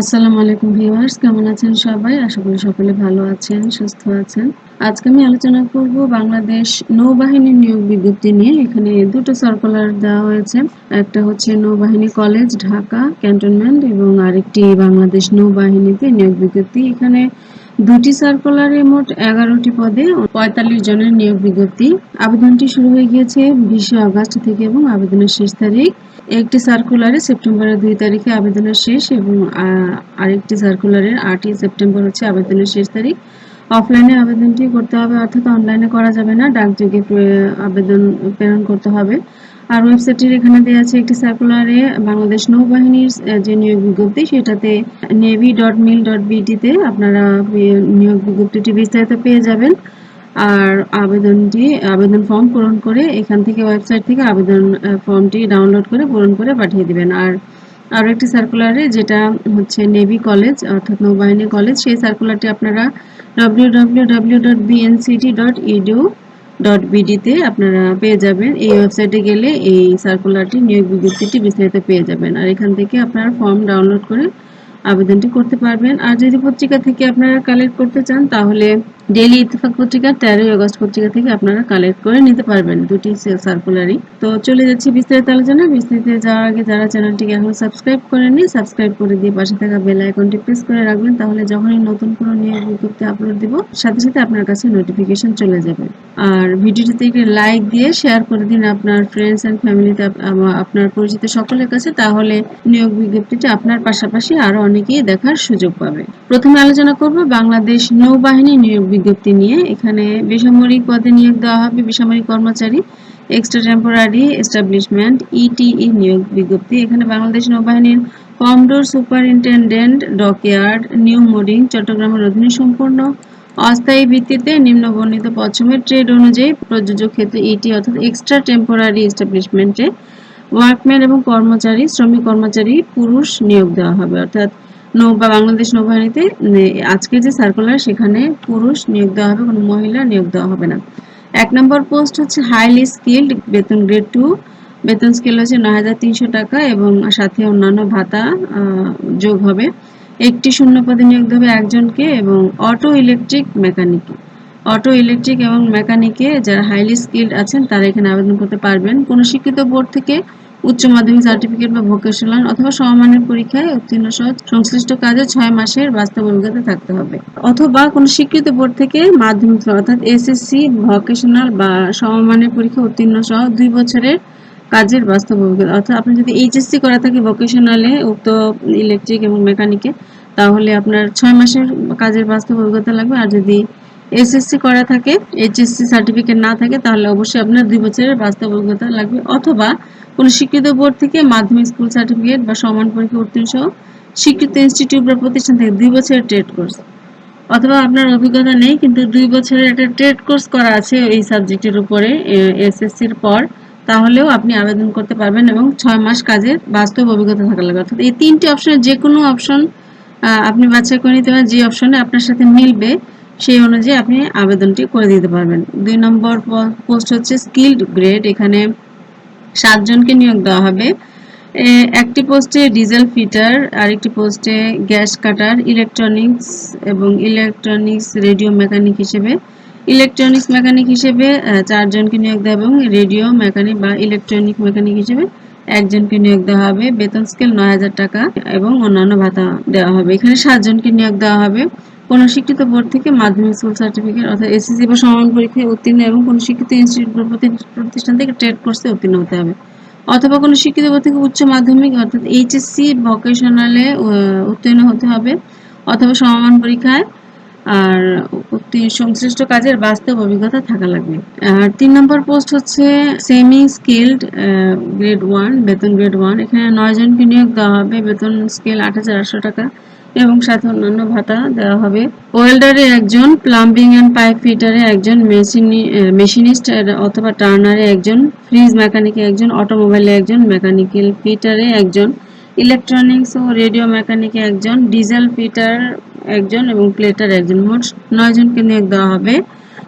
আসসালামু আলাইকুম ভিউয়ার্স, কেমন আছেন সবাই? আশা করি সকলে ভালো আছেন, সুস্থ আছেন। আজকে আমি আলোচনা করব বাংলাদেশ নৌবাহিনী নিয়োগ বিজ্ঞপ্তি নিয়ে। এখানে দুটো সার্কুলার দেওয়া হয়েছে। একটা হচ্ছে নৌবাহিনী কলেজ, ঢাকা ক্যান্টনমেন্ট এবং আরেকটি বাংলাদেশ নৌবাহিনীতে নিয়োগ বিজ্ঞপ্তি। এখানে দুটি সার্কুলারে মোট এগারোটি পদে পঁয়তাল্লিশ জনের নিয়োগ বিজ্ঞপ্তি। আবেদনটি শুরু হয়ে গিয়েছে বিশে আগস্ট থেকে এবং আবেদনের শেষ তারিখ। একটি সার্কুলারে সেপ্টেম্বরের দুই তারিখে আবেদনের শেষ এবং আরেকটি সার্কুলারের আটই সেপ্টেম্বর হচ্ছে আবেদনের শেষ তারিখ। অফলাইনে আবেদনটি করতে হবে, অর্থাৎ অনলাইনে করা যাবে না। ডাকযোগে আবেদন প্রেরণ করতে হবে। আর ওয়েবসাইটের এখানে দেওয়া আছে একটি সার্কুলারে বাংলাদেশ নৌবাহিনীর যে নিয়োগ বিজ্ঞপ্তি, সেটাতে নেভি ডট মিল ডট বিডিতে আপনারা নিয়োগ বিজ্ঞপ্তিটি বিস্তারিত পেয়ে যাবেন। আর আবেদনটি, আবেদন ফর্ম পূরণ করে এখান থেকে ওয়েবসাইট থেকে আবেদন ফর্মটি ডাউনলোড করে, পূরণ করে পাঠিয়ে দিবেন। আর আরও একটি সার্কুলারে যেটা হচ্ছে নেভি কলেজ অর্থাৎ নৌবাহিনী কলেজ সেই সার্কুলারটি আপনারা W W W dot BNCT dot edu dot বিডিতে আপনারা পেয়ে যাবেন। এই ওয়েবসাইটে গেলে এই সার্কুলারটি নিয়োগ বিজ্ঞপ্তিটি বিস্তারিত পেয়ে যাবেন। আর এখান থেকে আপনারা ফর্ম ডাউনলোড করে আবেদনটি করতে পারবেন। আর যদি পত্রিকা থেকে আপনারা কালেক্ট করতে চান, তাহলে ডেলি ইত্তেফাক পত্রিকা, তেরোই আগস্ট পত্রিকা থেকে আপনারা কালেক্ট করে নিতে পারবেন দুটি সার্কুলারই তো চলে যাচ্ছি বিস্তারিত আলোচনা। বিস্তারিত যাওয়ার আগে যারা চ্যানেলটিকে এখন সাবস্ক্রাইব করেননি সাবস্ক্রাইব করে দিয়ে পাশে থাকা বেল আইকনটি প্রেস করে রাখবেন, তাহলে যখনই নতুন কোনো নিয়োগ বিজ্ঞপ্তি আপলোড দিব, সাথে সাথে আপনার কাছে নোটিফিকেশন চলে যাবে। আর ভিডিওটিতে একটি লাইক দিয়ে শেয়ার করে দিন আপনার ফ্রেন্ডস অ্যান্ড ফ্যামিলিতে আপনার পরিচিত সকলের কাছে, তাহলে নিয়োগ বিজ্ঞপ্তিটা আপনার পাশাপাশি আরও অনেকেই দেখার সুযোগ পাবে। প্রথমে আলোচনা করব বাংলাদেশ নৌবাহিনী নিয়োগ বিজ্ঞপ্তি নিয়ে এখানে বেসামরিক পদে নিয়োগ দেওয়া হবে বেসামরিক কর্মচারী এক্সট্রা টেম্পোরারি এস্টাবলিশমেন্ট ইটিই নিয়োগ বিজ্ঞপ্তি। এখানে বাংলাদেশ নৌবাহিনীর commodore superintendent dockyard, new mooring চট্টগ্রামের অধীনে সম্পূর্ণ অস্থায়ী ভিত্তিতে নিম্নবর্ণিত পশ্চিমের ট্রেড অনুযায়ী প্রযোজক ক্ষেত্রে ইটি অর্থাৎ এক্সট্রা টেম্পোরারি এস্টাবলিশমেন্টে ওয়ার্কম্যান এবং কর্মচারী, শ্রমিক কর্মচারী, পুরুষ নিয়োগ দেওয়া হবে। অর্থাৎ নৌ বা বাংলাদেশ নৌবাহিনীতে আজকে যে সার্কুলার সেখানে পুরুষ নিয়োগ দেওয়া হবে কোনো মহিলা নিয়োগ দেওয়া হবে না। এক নম্বর পোস্ট হচ্ছে হাইলি স্কিল্ড বেতন গ্রেড টু বেতন স্কেল হচ্ছে নয় হাজার তিনশো টাকা এবং সাথে অন্যান্য ভাতা যোগ হবে। একটি শূন্য পদে নিয়োগ দেবে একজনকে এবং auto electric mechanic auto electric এবং মেকানিকে যারা হাইলি স্কিল্ড আছেন, তারা এখানে আবেদন করতে পারবেন। কোনো শিক্ষিত বোর্ড থেকে উচ্চ মাধ্যমিক সার্টিফিকেট বা ভোকেশনাল অথবা সমমানের পরীক্ষায় উত্তীর্ণ সহ সংশ্লিষ্ট কাজে ছয় মাসের বাস্তব অভিজ্ঞতা থাকতে হবে। অথবা কোনো স্বীকৃত বোর্ড থেকে মাধ্যমিক অর্থাৎ এসএসসি ভোকেশনাল বা সমমানের পরীক্ষা উত্তীর্ণ সহ দুই বছরের কাজের বাস্তব অভিজ্ঞতা অর্থাৎ আপনি যদি এইচএসসি করা থাকে ভোকেশনালে উক্ত ইলেকট্রিক এবং মেকানিকে তাহলে আপনার ছয় মাসের কাজের বাস্তব অভিজ্ঞতা লাগবে। আর যদি এসএসসি করা থাকে এইচএসসি সার্টিফিকেট না থাকে, তাহলে অবশ্যই আপনার দুই বছরের বাস্তব অভিজ্ঞতা লাগবে। অথবা কোনো স্বীকৃত বোর্ড থেকে মাধ্যমিক স্কুল সার্টিফিকেট বা সমান পরীক্ষা উত্তীর্ণ সহ স্বীকৃত ইনস্টিটিউট বা প্রতিষ্ঠান থেকে দুই বছরের ট্রেড কোর্স অথবা আপনার অভিজ্ঞতা নেই, কিন্তু দুই বছরের একটা ট্রেড কোর্স করা আছে এই সাবজেক্টের উপরে এসএসসির পর, তাহলেও আপনি আবেদন করতে পারবেন এবং ছয় মাস কাজের বাস্তব অভিজ্ঞতা থাকা লাগবে। অর্থাৎ এই তিনটি অপশনের যে কোনো অপশন আপনি বাছাই করে নিতে পারেন, যে অপশনে আপনার সাথে মিলবে সেই অনুযায়ী আপনি আবেদনটি করে দিতে পারবেন। দুই নম্বর পোস্ট হচ্ছে স্কিল্ড গ্রেড এখানে সাতজনকে নিয়োগ দেওয়া হবে। একটি পোস্টে ডিজেল ফিটার, আরেকটি পোস্টে গ্যাস কাটার, ইলেকট্রনিক্স এবং ইলেকট্রনিক্স রেডিও মেকানিক হিসেবে। ইলেকট্রনিক্স মেকানিক হিসেবে চারজনকে নিয়োগ দেওয়া এবং রেডিও মেকানিক বা ইলেকট্রনিক মেকানিক হিসেবে একজনকে নিয়োগ দেওয়া হবে। বেতন স্কেল নয় হাজার টাকা এবং অন্যান্য ভাতা দেওয়া হবে। এখানে সাতজনকে নিয়োগ দেওয়া হবে। কোনো শিক্ষিত বোর্ড থেকে মাধ্যমিক স্কুল সার্টিফিকেট অর্থাৎ এসএসসি বা সমান পরীক্ষায় উত্তীর্ণ এবং কোনো শিক্ষিত ইনস্টিটিউট প্রতিষ্ঠান থেকে ট্রেড কোর্সে উত্তীর্ণ হতে হবে। অথবা কোনো শিক্ষিত বোর্ড থেকে উচ্চ মাধ্যমিক অর্থাৎ এইচএসসি ভোকেশনালে উত্তীর্ণ হতে হবে। অথবা সমমান পরীক্ষায় আর সংশ্লিষ্ট কাজের বাস্তব অভিজ্ঞতা থাকা লাগবে। আর তিন নম্বর পোস্ট হচ্ছে সেমি স্কিল্ড গ্রেড ওয়ান বেতন গ্রেড ওয়ান এখানে নয় জনকে নিয়োগ দেওয়া হবে। বেতন স্কেল আট হাজার আটশো টাকা। এবং সাথে অন্যান্য ভাতা দেওয়া হবে। ওয়েল্ডারে একজন, প্লাম্বিং অ্যান্ড পাইপ ফিটারে একজন মেশিনিস্ট অথবা টার্নারে একজন, ফ্রিজ মেকানিকে একজন, অটোমোবাইলে একজন, মেকানিক্যাল ফিটারে একজন, ইলেকট্রনিক্স ও রেডিও মেকানিকে একজন, ডিজেল ফিটার একজন এবং প্লেটার একজন। মোট নয় জনকে নিয়োগ দেওয়া হবে।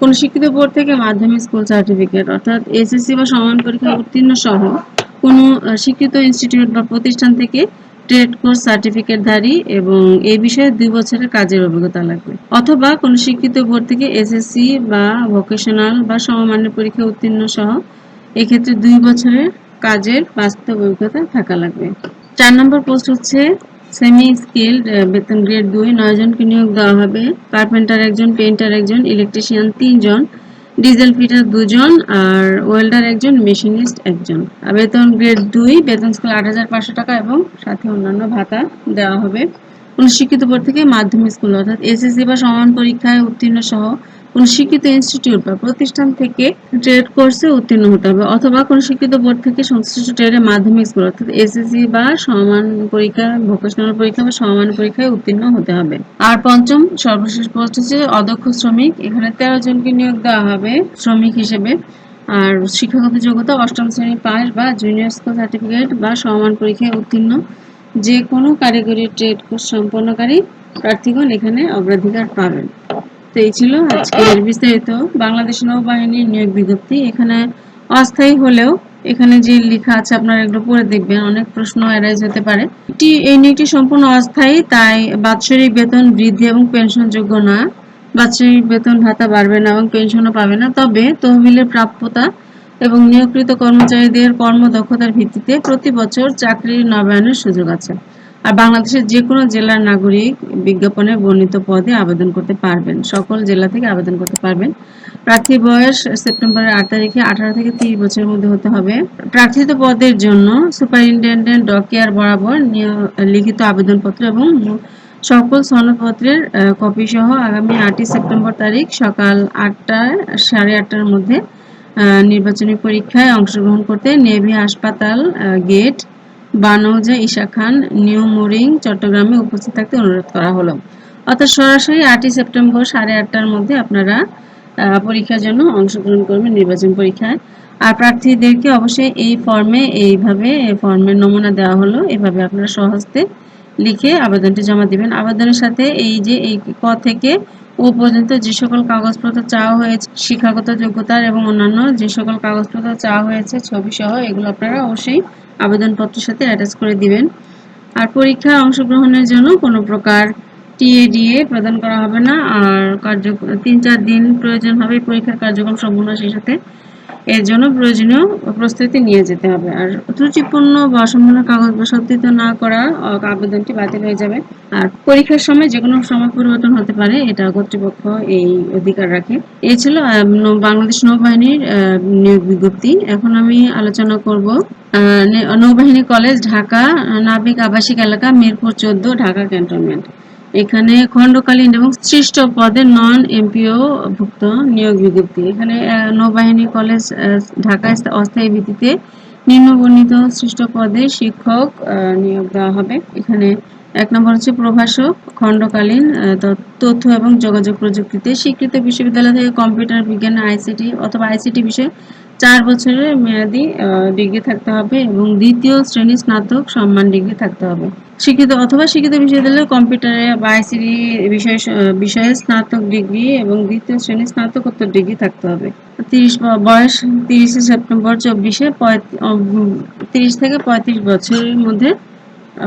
কোন শিক্ষিত বোর্ড থেকে মাধ্যমিক স্কুল সার্টিফিকেট, অর্থাৎ এসএসসি বা সমান পরীক্ষা উত্তীর্ণ সহ কোনো শিক্ষিত ইনস্টিটিউট বা প্রতিষ্ঠান থেকে ট্রেড কোর্স সার্টিফিকেটধারী এবং এই বিষয়ে দুই বছরের কাজের অভিজ্ঞতা লাগবে। অথবা কোনো শিক্ষিত বোর্ড থেকে এসএসসি বা ভোকেশনাল বা সমমানের পরীক্ষা উত্তীর্ণ সহ এক্ষেত্রে দুই বছরের কাজের বাস্তব অভিজ্ঞতা থাকা লাগবে। চার নম্বর পোস্ট হচ্ছে সেমি স্কিল্ড বেতন গ্রেড দুই নয় জনকে নিয়োগ দেওয়া হবে। কার্পেন্টার একজন, পেইন্টার একজন, ইলেকট্রিশিয়ান তিনজন। ডিজেল ফিটার দুজন আর ওয়েল্ডার একজন, মেশিনিস্ট একজন। বেতন গ্রেড দুই, বেতন স্কুল আট হাজার পাঁচশো টাকা এবং সাথে অন্যান্য ভাতা দেওয়া হবে। অনুশিক্ষিত শিক্ষিত পর থেকে মাধ্যমিক স্কুল, অর্থাৎ এসএসসি বা সমান পরীক্ষায় উত্তীর্ণ সহ শিক্ষিত ইনস্টিটিউট বা প্রতিষ্ঠান থেকে ট্রেড কোর্সে উত্তীর্ণ হতে হবে অথবা কোন শিক্ষিত বোর্ড থেকে সংশ্লিষ্ট ট্রেডের মাধ্যমিক স্কুল অর্থাৎ এসএসসি বা সমান পরীক্ষা ভোকেশনাল পরীক্ষা বা সমান পরীক্ষায় উত্তীর্ণ হতে হবে। আর পঞ্চম, সর্বশেষ পোস্ট হচ্ছে অদক্ষ শ্রমিক। এখানে তেরো জনকে নিয়োগ দেওয়া হবে শ্রমিক হিসেবে। আর শিক্ষাগত যোগ্যতা অষ্টম শ্রেণি পাস বা জুনিয়র স্কুল সার্টিফিকেট বা সমান পরীক্ষায় উত্তীর্ণ। যে কোনো কারিগরি ট্রেড কোর্স সম্পন্নকারী প্রার্থীগণ এখানে অগ্রাধিকার পাবেন। তো এই ছিল আজকের বিস্তারিত বাংলাদেশ নৌবাহিনীর নিয়োগ বিজ্ঞপ্তি। এখানে অস্থায়ী হলেও এখানে যে লেখা আছে আপনারা এগুলো পড়ে দেখবেন অনেক প্রশ্ন অ্যারাইজ হতে পারে। এটি এই নিয়োগটি সম্পূর্ণ অস্থায়ী তাই বাৎসরিক বেতন বৃদ্ধি এবং পেনশন যোগ্য না। বাৎসরিক বেতন ভাতা বাড়বে না এবং পেনশনও পাবে না। তবে তহবিলের প্রাপ্যতা এবং নিয়োগকৃত কর্মচারীদের কর্মদক্ষতার ভিত্তিতে প্রতি বছর চাকরির নবায়নের সুযোগ আছে। আর বাংলাদেশের যে কোনো জেলার নাগরিক বিজ্ঞাপনের বর্ণিত পদে আবেদন করতে পারবেন। সকল জেলা থেকে আবেদন করতে পারবেন। প্রার্থী বয়স সেপ্টেম্বরের আট তারিখে আঠারো থেকে তিরিশ বছরের মধ্যে হতে হবে। প্রার্থিত পদের জন্য সুপারিনটেন্ডেন্ট ডকেয়ার বরাবর লিখিত আবেদনপত্র এবং সকল সনদপত্রের কপি সহ আগামী আটই সেপ্টেম্বর তারিখ সকাল আটটায় সাড়ে আটটার মধ্যে নির্বাচনী পরীক্ষায় অংশগ্রহণ করতে নেভি হাসপাতাল gate বানৌজা Isa Khan, New Mooring, চট্টগ্রামে উপস্থিত থাকতে অনুরোধ করা হলো। অর্থাৎ সরাসরি আটই সেপ্টেম্বর সাড়ে আটটার মধ্যে আপনারা পরীক্ষার জন্য অংশগ্রহণ করবেন নির্বাচন পরীক্ষায়। আর প্রার্থীদেরকে অবশ্যই এই ফর্মে, এইভাবে ফর্মের নমুনা দেওয়া হলো। এভাবে আপনারা সহজতে লিখে আবেদনটি জমা দিবেন। আবেদনের সাথে এই যে, এই ক থেকে ও পর্যন্ত যে সকল কাগজপত্র চাওয়া হয়েছে, শিক্ষাগত যোগ্যতার এবং অন্যান্য যে সকল কাগজপত্র চাওয়া হয়েছে ছবি সহ এগুলো আপনারা অবশ্যই আবেদনপত্রের সাথে অ্যাটাচ করে দিবেন। আর পরীক্ষায় অংশগ্রহণের জন্য কোনো প্রকার টিএডিএ প্রদান করা হবে না। আর কার্য তিন চার দিন প্রয়োজন হবে পরীক্ষার কার্যক্রম সম্পূর্ণ সেই সাথে এর জন্য প্রয়োজনীয় প্রস্তুতি নিয়ে যেতে হবে। আর ত্রুটিপূর্ণ বা অসম্পূর্ণ কাগজ বা না করা আবেদনটি বাতিল হয়ে যাবে। আর পরীক্ষার সময় যে কোনো সময় পরিবর্তন হতে পারে, এটা কর্তৃপক্ষ এই অধিকার রাখে। এই ছিল বাংলাদেশ নৌবাহিনীর নিয়োগ বিজ্ঞপ্তি। এখন আমি আলোচনা করব নৌবাহিনী কলেজ, ঢাকা, নাবিক আবাসিক এলাকা, মিরপুর চোদ্দ, ঢাকা ক্যান্টনমেন্ট। এখানে খণ্ডকালীন এবং সৃষ্ট পদে নন এমপিও ভুক্ত নিয়োগ বিজ্ঞপ্তি। এখানে নৌবাহিনী, কলেজ ঢাকায় অস্থায়ী ভিত্তিতে নিম্নবর্ণিত সৃষ্ট পদে শিক্ষক নিয়োগ দেওয়া হবে। এখানে এক নম্বর হচ্ছে প্রভাষক, খণ্ডকালীন তথ্য এবং যোগাযোগ প্রযুক্তিতে স্বীকৃত বিশ্ববিদ্যালয় থেকে কম্পিউটার বিজ্ঞান, আইসিটি অথবা আইসিটি বিষয়ে চার বছরের মেয়াদী ডিগ্রি থাকতে হবে এবং দ্বিতীয় শ্রেণি স্নাতক সম্মান ডিগ্রি থাকতে হবে। শিক্ষিত অথবা শিক্ষিত বিশ্ববিদ্যালয়ে কম্পিউটারে বা আইসিডি বিষয়ে বিষয়ে স্নাতক ডিগ্রি এবং দ্বিতীয় শ্রেণি স্নাতকোত্তর ডিগ্রি থাকতে হবে। তিরিশ বয়স তিরিশে সেপ্টেম্বর চব্বিশে তিরিশ থেকে পঁয়ত্রিশ বছরের মধ্যে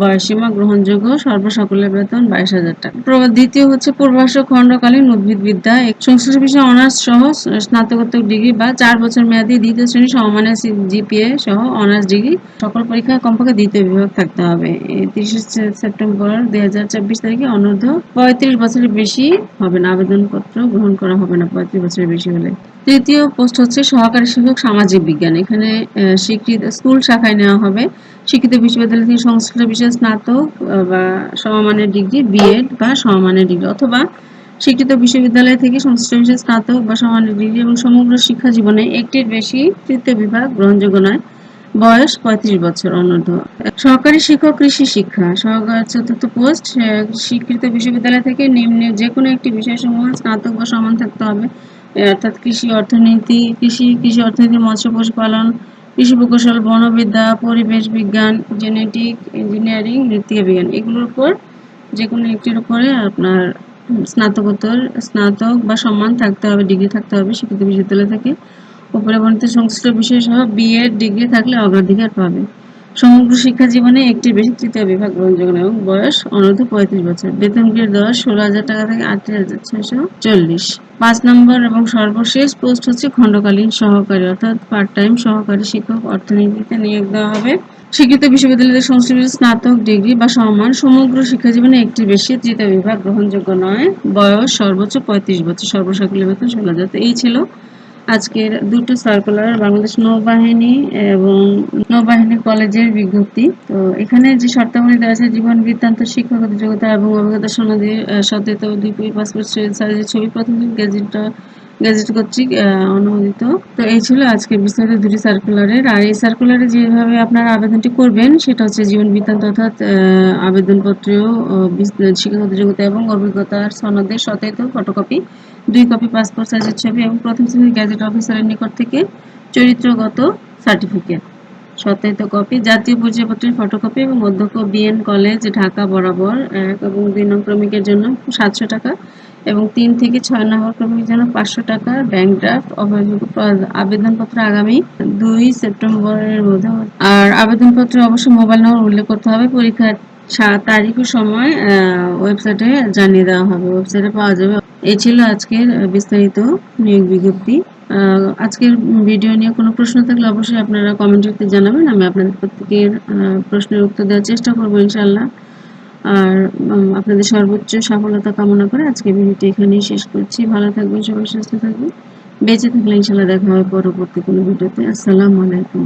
বয়সীমা গ্রহণযোগ্য সর্বসকলের বেতন বাইশ হাজার টাকা। দ্বিতীয় হচ্ছে পূর্বাশ্র খণ্ডকালীন উদ্ভিদবিদ্যা সংশ্লিষ্ট বিষয়ে অনার্স সহ স্নাতকোত্তর ডিগ্রি বা চার বছর মেয়াদী দ্বিতীয় শ্রেণি সমমানের জিপিএ সহ অনার্স ডিগ্রি। সকল পরীক্ষায় কমপক্ষে দ্বিতীয় বিভাগ থাকতে হবে। তিরিশে সেপ্টেম্বর দুই হাজার চব্বিশ তারিখে অনূর্ধ্ব পঁয়ত্রিশ বছরের বেশি হবে না। আবেদনপত্র গ্রহণ করা হবে না পঁয়ত্রিশ বছরের বেশি হলে। তৃতীয় পোস্ট হচ্ছে সহকারী শিক্ষক সামাজিক বিজ্ঞান। এখানে স্বীকৃত স্কুল শাখায় নেওয়া হবে। শিক্ষিত বিশ্ববিদ্যালয় থেকে সংশ্লিষ্ট বিষয়ে স্নাতক বা সমমানের ডিগ্রি বিএড বা সমমানের ডিগ্রি, অথবা শিক্ষিত বিশ্ববিদ্যালয় থেকে সংশ্লিষ্ট বিষয়ে স্নাতক বা সমানের ডিগ্রি এবং সমগ্র শিক্ষা জীবনে একটির বেশি তৃতীয় বিভাগ গ্রহণযোগ্য নয়। বয়স পঁয়ত্রিশ বছর, অনূর্ধ্ব। সহকারী শিক্ষক, কৃষি শিক্ষা, সহকার চতুর্থ পোস্ট স্বীকৃত বিশ্ববিদ্যালয় থেকে নিম্নে যে কোনো একটি বিষয় সমূহ স্নাতক বা সমান থাকতে হবে। অর্থাৎ কৃষি অর্থনীতি, কৃষি কৃষি অর্থনীতি, মৎস্য, পশুপালন কৃষি প্রকৌশল বনবিদ্যা, পরিবেশ বিজ্ঞান জেনেটিক ইঞ্জিনিয়ারিং মৃত্তিকা বিজ্ঞান, এগুলোর উপর যে কোনো একটির উপরে আপনার স্নাতকোত্তর, স্নাতক বা সম্মান থাকতে হবে ডিগ্রি থাকতে হবে শিক্ষিত বিশ্ববিদ্যালয় থেকে উপরে বর্ণিত সংশ্লিষ্ট বিষয় সহ বিএড ডিগ্রি থাকলে অগ্রাধিকার পাবে। সমগ্র শিক্ষা জীবনে একটি বেশি তৃতীয় বিভাগ গ্রহণযোগ্য এবং বয়স অনূর্ধ্ব পঁয়ত্রিশ বছর। বেতন গ্রেড দেওয়া ষোলো হাজার টাকা থেকে আটত্রিশ হাজার ছয়শো চল্লিশ। পাঁচ নম্বর এবং সর্বশেষ পোস্ট হচ্ছে খণ্ডকালীন সহকারী, অর্থাৎ পার্ট টাইম সহকারী শিক্ষক অর্থনীতিতে নিয়োগ দেওয়া হবে। স্বীকৃত বিশ্ববিদ্যালয়ের সংশ্লিষ্ট স্নাতক ডিগ্রি বা সমান। সমগ্র শিক্ষা জীবনে একটি বেশি তৃতীয় বিভাগ গ্রহণযোগ্য নয়। বয়স সর্বোচ্চ পঁয়ত্রিশ বছর। সর্বসাকুল্য বেতন ষোলো হাজার। এই ছিল আজকের দুটো সার্কুলার বাংলাদেশ নৌবাহিনী এবং নৌবাহিনী কলেজের বিজ্ঞপ্তি। তো এখানে যে শর্তাবলী দেওয়া আছে, জীবন বৃত্তান্ত শিক্ষাগত যোগ্যতা এবং অভিজ্ঞতা সনদে সত্যায়িত দুই পাসপোর্ট সাইজের ছবি, প্রথম গেজেটটা গেজেট কর্তৃক অনুমোদিত। তো এই ছিল আজকের বিস্তারিত দুটি সার্কুলারের আর এই সার্কুলারে যেভাবে আপনারা আবেদনটি করবেন, সেটা হচ্ছে জীবন বৃত্তান্ত অর্থাৎ আবেদনপত্র শিক্ষাগত যোগ্যতা এবং অভিজ্ঞতার সনদের সতেত ফটোকপি দুই কপি পাসপোর্ট সাইজের ছবি এবং প্রথম শ্রেণির গ্যাজেট অফিসারের নিকট থেকে চরিত্রগত সার্টিফিকেট সত্যায়িত কপি, জাতীয় পরিচয়পত্রের ফটোকপি এবং অধ্যক্ষ বিএন কলেজ ঢাকা বরাবর, এক এবং দুই নং ক্রমিকের জন্য সাতশো টাকা এবং তিন থেকে ছয় নম্বর ক্রমিকের জন্য পাঁচশো টাকা ব্যাংক ড্রাফট আবেদনপত্র আগামী দুই সেপ্টেম্বরের মধ্যে। আর আবেদনপত্রে অবশ্যই মোবাইল নম্বর উল্লেখ করতে হবে। পরীক্ষার তারিখ ও সময় ওয়েবসাইটে জানিয়ে দেওয়া হবে। ওয়েবসাইটে পাওয়া যাবে। এই ছিল আজকের বিস্তারিত নিয়োগ বিজ্ঞপ্তি। আজকের ভিডিও নিয়ে কোনো প্রশ্ন থাকলে অবশ্যই আপনারা কমেন্ট কমেন্টে জানাবেন। আমি আপনাদের প্রত্যেকের প্রশ্নের উত্তর দেওয়ার চেষ্টা করব ইনশাল্লাহ আর আপনাদের সর্বোচ্চ সফলতা কামনা করে আজকে ভিডিওটি এখানেই শেষ করছি। ভালো থাকবেন, সবাই সুস্থ থাকবেন। বেঁচে থাকলে ইনশাল্লাহ দেখা হবে পরবর্তী কোনো ভিডিওতে। আসসালামু আলাইকুম।